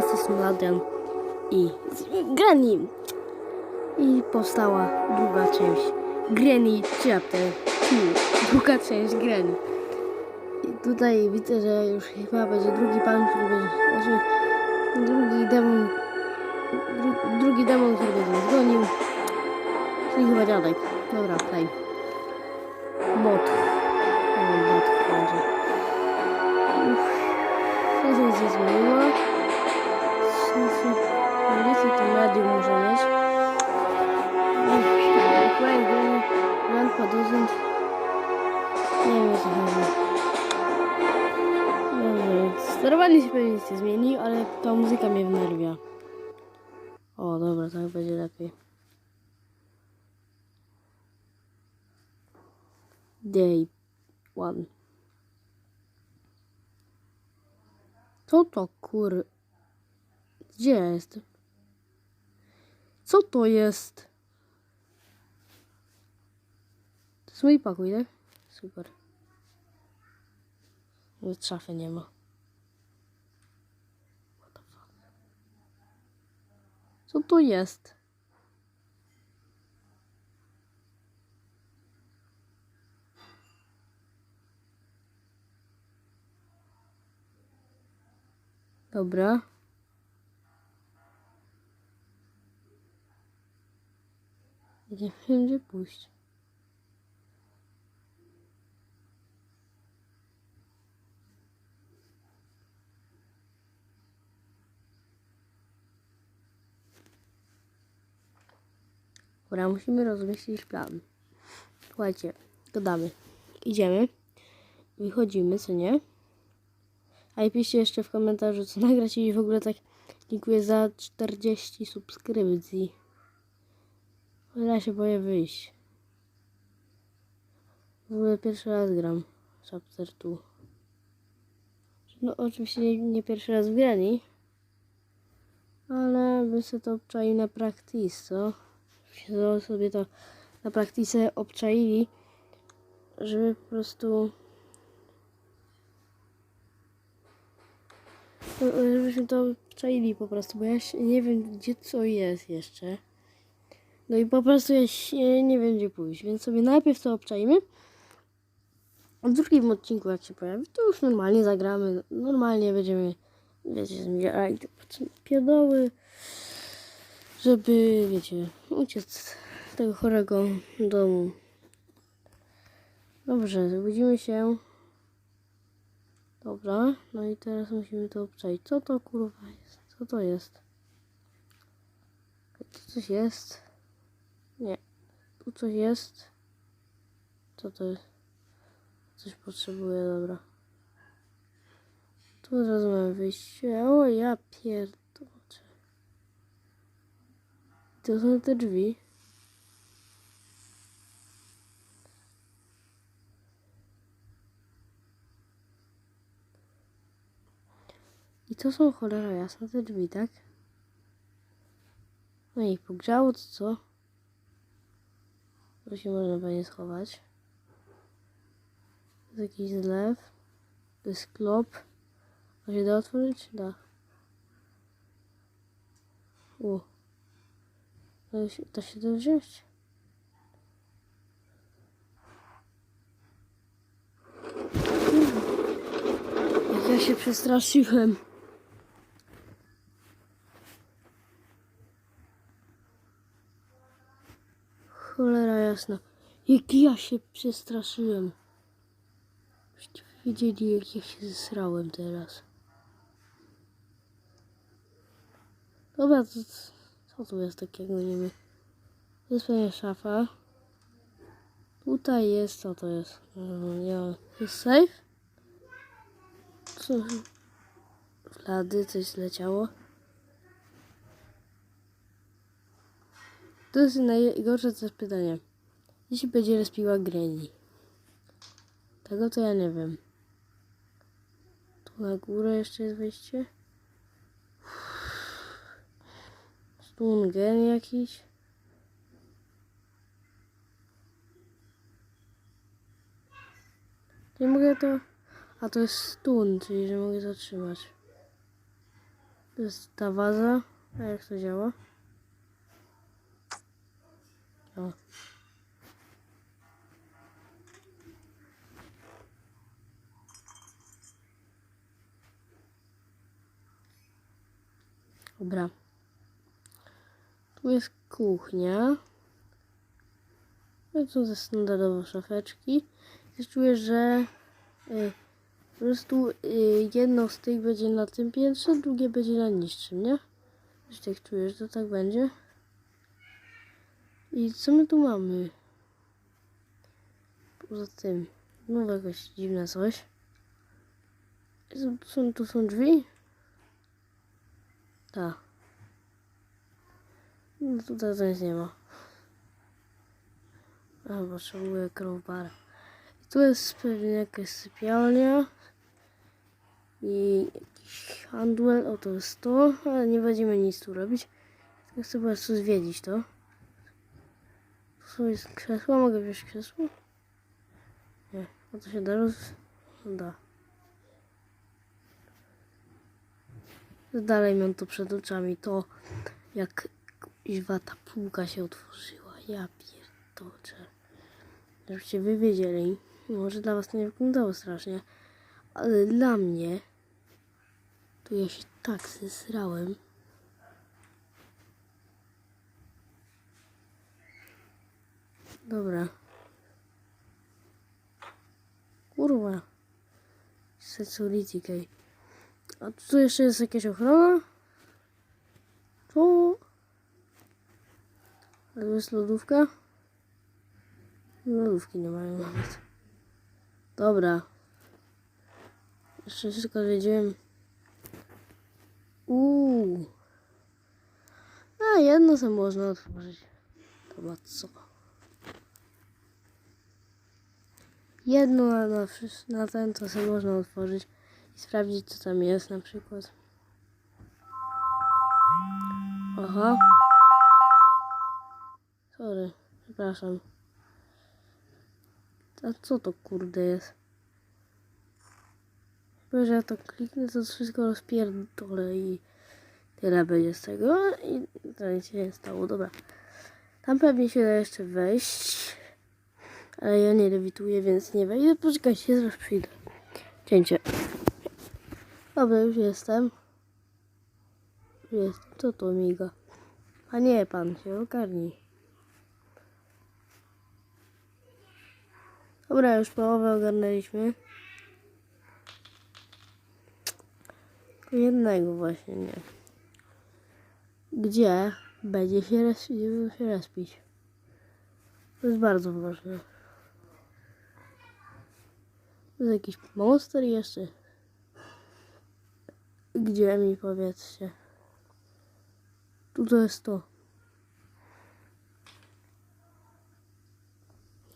siema, z Adrian i z- Granny. I powstała druga część Granny Chapter 2. Druga część Granny. I tutaj widzę, że już chyba będzie drugi pan, który będzie, znaczy drugi demon, dru, drugi demon, który będzie nas gonił. Czyli chyba dziadek. Dobra, play. Bot. Nie wiem, bot będzie. Uff. Co się zmieniło? Ta muzyka mnie wnerwia. O, dobra, tak będzie lepiej. Day one. Co to kur... Gdzie ja jestem? Co to jest? To jest mój pokój, tak? Super. Nawet szafy nie ma. Co to jest? Dobra. Nie wiem, gdzie pójść. Dobra, musimy rozmyślić plan. Słuchajcie, gadamy. Idziemy. Wychodzimy, co nie? A i piszcie jeszcze w komentarzu, co nagrać i w ogóle tak dziękuję za 40 subskrypcji. Ja się boję wyjść. W ogóle pierwszy raz gram Chapter 2. No oczywiście nie, nie pierwszy raz w grani. Ale by sobie to obczaił na praktyce, co? Się sobie to na praktyce obczaili, żeby po prostu No, żebyśmy to czaili po prostu, bo ja nie wiem gdzie co jest jeszcze. No i po prostu ja się nie wiem gdzie pójść, więc sobie najpierw to obczajmy. A w drugim odcinku jak się pojawi, to już normalnie zagramy, normalnie będziemy, wiecie, zbierali te pierdoły, żeby, wiecie, uciec z tego chorego domu. Dobrze, budzimy się. Dobra, no i teraz musimy to obczaić. Co to kurwa jest? Co to jest? Tu coś jest? Nie. Tu coś jest? Co to jest? Coś potrzebuję, dobra. Tu od razu mamy wyjście. O, ja pierdolę. To są te drzwi. I to są cholera jasne te drzwi, tak? No i pogrzało, to co? To się można pewnie schować. To jest jakiś zlew. To jest klop. To się da otworzyć? Da. U. To się, to się da wziąć? Jak ja się przestraszyłem. Cholera jasna. Jak ja się przestraszyłem. Byście wiedzieli, jak ja się zesrałem teraz. Dobra, to, co tu jest takiego, nie wiem. To jest pewnie szafa. Tutaj jest, co to jest? Nie, to jest safe? Co? Ślady, coś zleciało. To jest najgorsze jest pytanie. Jeśli będzie respiła Granny? Tego to ja nie wiem. Tu na górę jeszcze jest wejście. Stungen jakiś. Nie mogę to... A to jest stun, czyli że mogę zatrzymać. To jest ta waza. A jak to działa? O. Dobra. Tu jest kuchnia. No to ze standardowe szafeczki. Ja czuję, że y, po prostu y, z tych będzie na tym piętrze, drugie będzie na niższym, nie? Już tak czuję, że to tak będzie. I co my tu mamy? Poza tym, no jakoś dziwne coś. Są- Tu są, tu są drzwi? Tak. No tutaj to nic nie ma. A, potrzebuję crowbar. I tu jest pewnie jakaś sypialnia. I jakiś handel, o jest to, ale nie będziemy nic tu robić. Tylko chcę po prostu zwiedzić to. Tu są jest krzesła, mogę wziąć krzesło? Nie, a to się da roz... da. Dalej mam to przed oczami, to jak kuźwa ta półka się otworzyła. Ja pierdolę. Żebyście wy wiedzieli, może dla was to nie wyglądało strasznie, ale dla mnie to ja się tak zesrałem. Dobra. Kurwa. Security key. A tu jeszcze jest jakaś ochrona? Tu. A tu jest lodówka? Lodówki nie mają nawet. Dobra. Jeszcze wszystko wiedziałem. Uuu. A jedno sobie można otworzyć. To co? Jedno na, na ten to sobie można otworzyć i sprawdzić co tam jest na przykład. Aha. Przepraszam. A co to kurde jest? Chyba, że ja to kliknę, to wszystko rozpierdolę i tyle będzie z tego i to się nie stało. Dobra. Tam pewnie się da jeszcze wejść. Ale ja nie lewituję, więc nie wejdę. Poczekajcie, zaraz przyjdę. Cięcie. Dobra, już jestem. Jest. Co to miga? A nie, pan się ogarnij. Dobra, już połowę ogarnęliśmy. Jednego właśnie nie. Gdzie będzie się, res, się respić? To jest bardzo ważne. To jest jakiś monster jeszcze. Gdzie mi powiedzcie? Tu to jest to.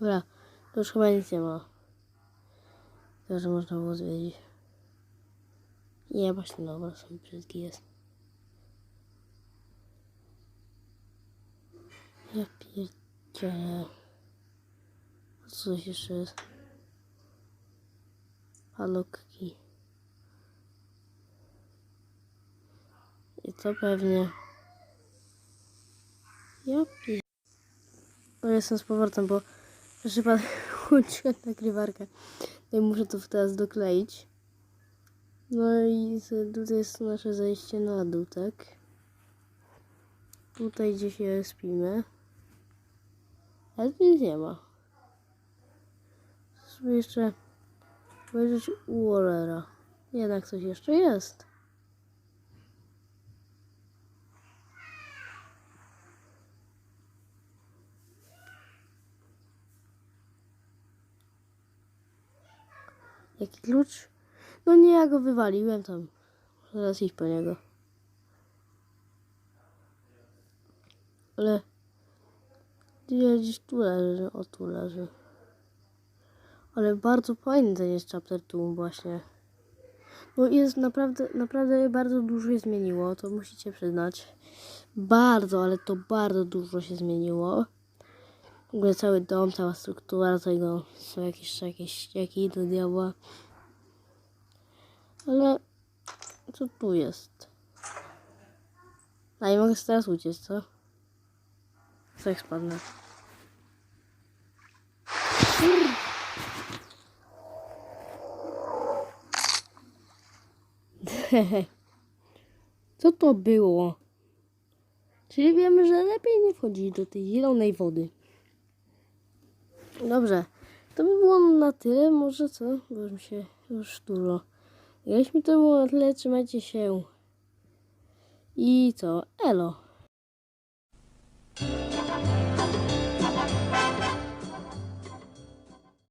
Dobra, to już chyba nic nie ma. To, że można było zwiedzić. Nie, właśnie dobra, są brzydki jest. Ja pierdzielę. Coś jeszcze jest? Halokki. I to pewnie... Ja pier... O, jestem z powrotem, bo przypadek włączyłem nagrywarkę. No i muszę to teraz dokleić. No i tutaj jest nasze zejście na dół, tak? Tutaj gdzie się spimy. Ale tu nic nie ma. Sobie jeszcze obejrzeć u Warrera. Jednak coś jeszcze jest. Jaki klucz? No nie, ja go wywaliłem tam. Teraz iść po niego. Ale gdzie- gdzieś tu leży, o tu leży. Ale bardzo fajny ten jest chapter tu właśnie. Bo jest naprawdę, naprawdę bardzo dużo się zmieniło, to musicie przyznać. Bardzo, ale to bardzo dużo się zmieniło. W ogóle cały dom, cała struktura tego są jakieś, jakieś ścieki do diabła. Ale co tu jest? A nie mogę teraz uciec, co? Co jak spadnę? Co to było? Czyli wiemy, że lepiej nie wchodzić do tej zielonej wody. Dobrze. To by było na tyle. Może co? Bo już mi się już dużo. Jeśli mi to było na tyle, trzymajcie się. I co? Elo.